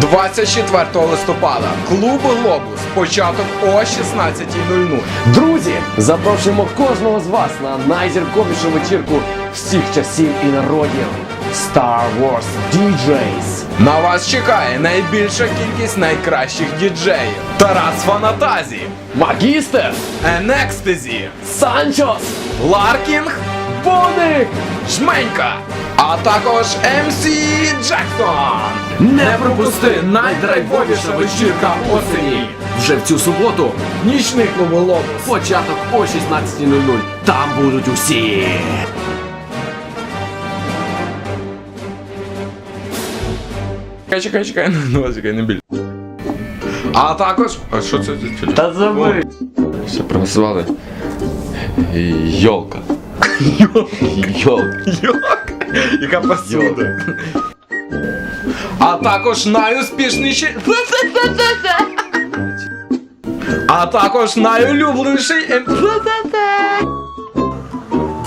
24 листопада. Клуб Глобус. Початок о 16.00. Друзі, запрошуємо кожного з вас на найзірковішу вечірку всіх часів і народів Star Wars DJs. На вас чекає найбільша кількість найкращих діджеїв. Тарас Фанатазі, Магістер Енекстезі, Санчос Ларкінг, Боник! Жменька, а також МС Джексон. Не пропусти найдрайвовіша вечірка осені. Вже в цю суботу Нічний клуб Глобус. початок о 16.00. Там будуть усі. Чекай, чекай, чекай, ну чекай, не біль. А також. А що це- Та забий. Все проголосували. Йолка. Йолка. Йок, яка посуда. А також найуспішніший. А також найулюбленіший. ем-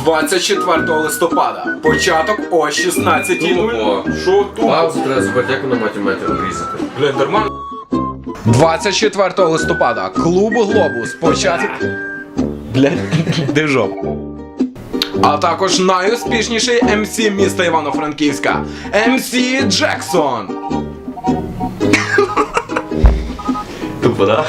24 листопада. Початок о 16.00. Що тут? Паузу треба зробити, як воно потім обрізати. Блін, нормально. 24 листопада. Клуб Глобус. Початок. Блядь, де жоп. А також найуспішніший МС міста Івано-Франківська. МС Джексон. Тупо, да?